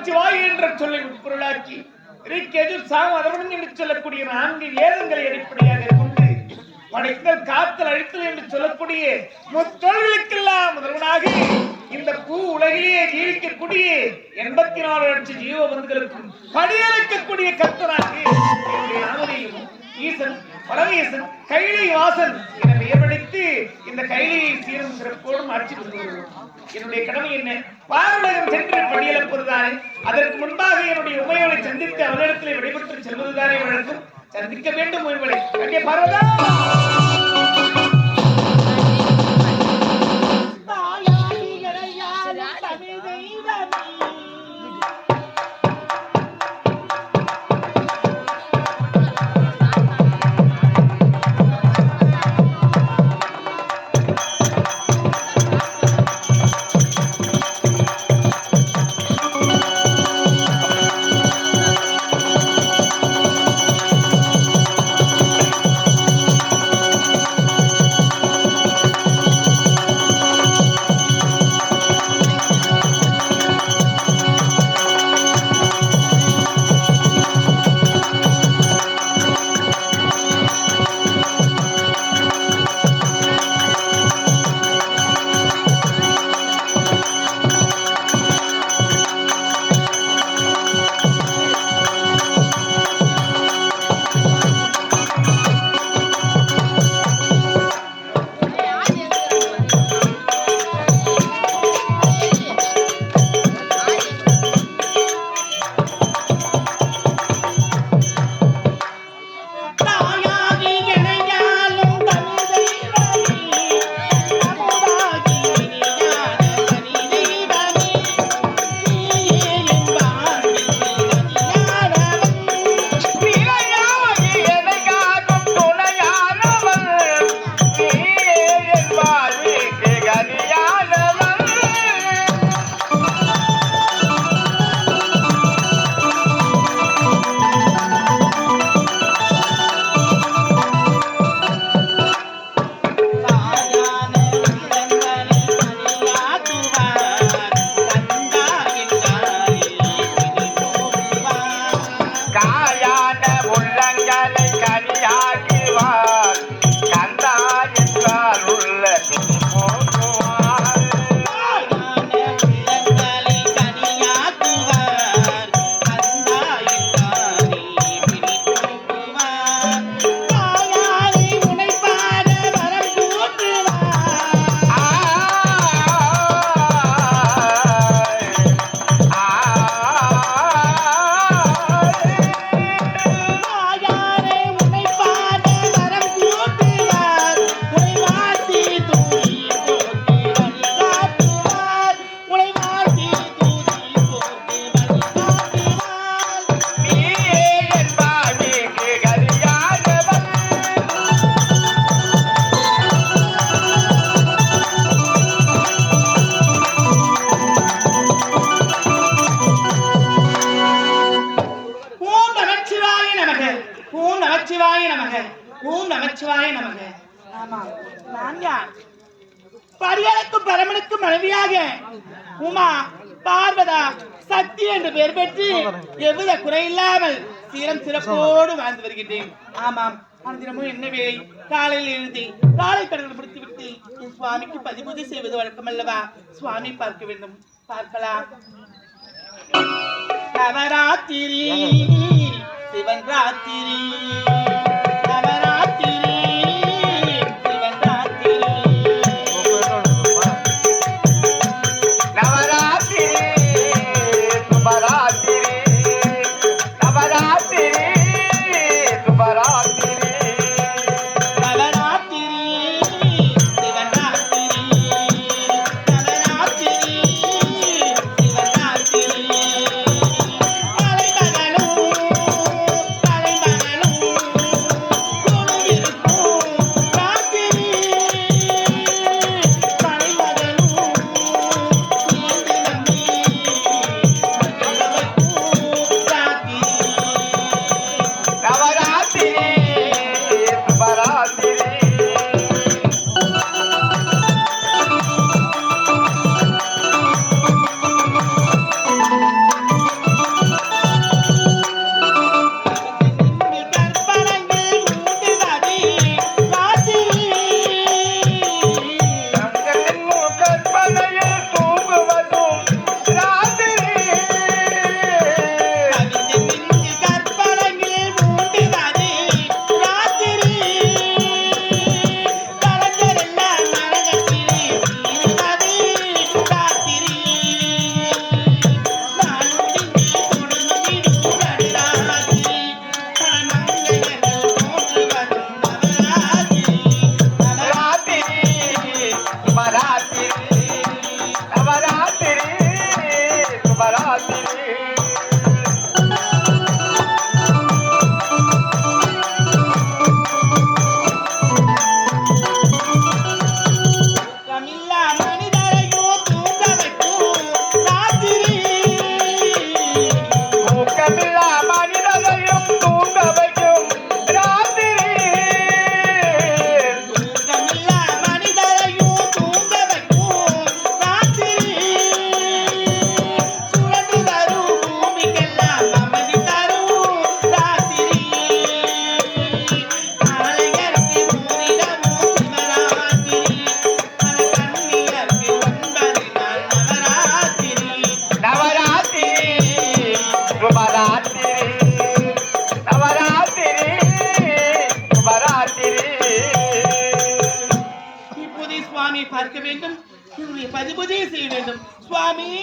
சிவாய் என்ற சொல்லை உட்பொருளாக்கி ரிக்கெது சாம் அதனுடன் என்று சொல்லக்கூடிய நான்கு வேதங்களை அடிப்படையாக கொண்டு படைத்தல் காத்தல் அழித்தல் என்று சொல்லக்கூடிய முத்தொழிலுக்கெல்லாம் முதல்வனாக இந்த பூ உலகிலேயே ஜீவிக்கக்கூடிய எண்பத்தி நாலு லட்சம் ஜீவ பந்துகளுக்கும் படியளிக்கக்கூடிய கத்தனாக ஈசன் பரமேசன் கைலை வாசன் என பெயர்படுத்தி இந்த கைலையை சீரும் சிறப்போடும் ஆட்சி கொண்டு வருவோம் என்னுடைய கடமை என்ன? பாரம்பரியம் சென்று படியளப்பதுதானே அதற்கு முன்பாக என்னுடைய உமையோனை சந்தித்து அவரிடத்தில் விடைபெற்று செல்வதுதானே வழக்கம்? சந்திக்க வேண்டும் உங்களை அங்கே பரிகளுக்கும் பரமனுக்கும் மனைவியாக உமா பார்வதா சக்தி என்று பெயர் பெற்று எவ்வித குறையில்லாமல் சீரம் சிறப்போடு வாழ்ந்து வருகின்றேன். ஆமாம் அந்திரமும் என்ன வேலை? காலையில் எழுதி காலை கடவுள் முடித்து விட்டு என் சுவாமிக்கு பதிபூஜை செய்வது வழக்கம் அல்லவா சுவாமி பார்க்க வேண்டும். பார்க்கலாம். நவராத்திரி சிவன் ராத்திரி. பார்க்க வேண்டும். இவருடைய பரிபூஜையை செய்ய வேண்டும். சுவாமி!